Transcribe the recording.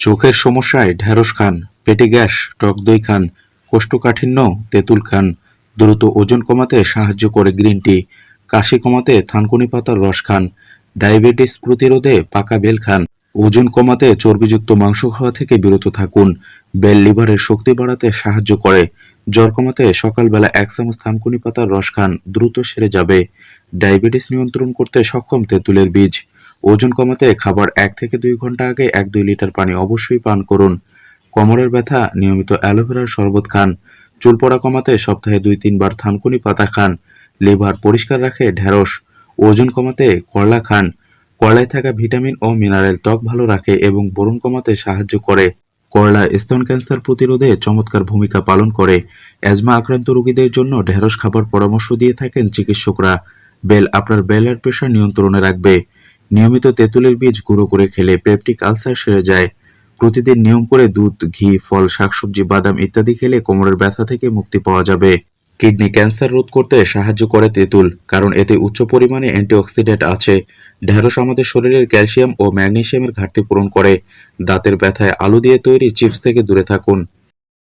চোখের সমস্যায় ঢেঁড়স খান, পেটে গ্যাস, টক দই খান, কোষ্ঠকাঠিন্য, তেঁতুল খান। দ্রুত ওজন কমাতে সাহায্য করে গ্রিন টি। কাশি কমাতে থানকুনি পাতার রস খান। ডায়াবেটিস প্রতিরোধে পাকা বেল খান। ওজন কমাতে চর্বিযুক্ত মাংস খাওয়া থেকে বিরত থাকুন। বেল লিভারের শক্তি বাড়াতে সাহায্য করে। জ্বর কমাতে সকালবেলা এক চামচ থানকুনি পাতার রস খান। দ্রুত সেরে যাবে। ডায়াবেটিস নিয়ন্ত্রণ করতে সক্ষম তেঁতুলের বীজ। ওজন কমাতে খাবার এক থেকে দুই ঘণ্টা আগে এক দুই লিটার পানি অবশ্যই পান করুন। কোমরের ব্যথা, নিয়মিত অ্যালোভেরার শরবত খান। চুল পড়া কমাতে সপ্তাহে দুই তিনবার থানকুনি পাতা খান। লিভার পরিষ্কার রাখে ঢেঁড়স। ওজন কমাতে করলা খান। করলায় থাকা ভিটামিন ও মিনারেল ত্বক ভালো রাখে এবং বোরন কমাতে সাহায্য করে। করলা স্তন ক্যান্সার প্রতিরোধে চমৎকার ভূমিকা পালন করে। অ্যাজমা আক্রান্ত রোগীদের জন্য ঢেঁড়স খাবার পরামর্শ দিয়ে থাকেন চিকিৎসকরা। বেল আপনার ব্লাড প্রেশার নিয়ন্ত্রণে রাখবে। নিয়মিত তেঁতুলের বীজ গুঁড়ো করে খেলে পেপটিক আলসার সেরে যায়। প্রতিদিন নিয়ম করে দুধ, ঘি, ফল, শাকসবজি, বাদাম ইত্যাদি খেলে কোমরের ব্যথা থেকে মুক্তি পাওয়া যাবে। কিডনি ক্যান্সার রোধ করতে সাহায্য করে তেঁতুল, কারণ এতে উচ্চ পরিমাণে অ্যান্টিঅক্সিডেন্ট আছে। ঢেঁড়স আমাদের শরীরের ক্যালসিয়াম ও ম্যাগনেসিয়ামের ঘাটতি পূরণ করে। দাঁতের ব্যথায় আলু দিয়ে তৈরি চিপস থেকে দূরে থাকুন।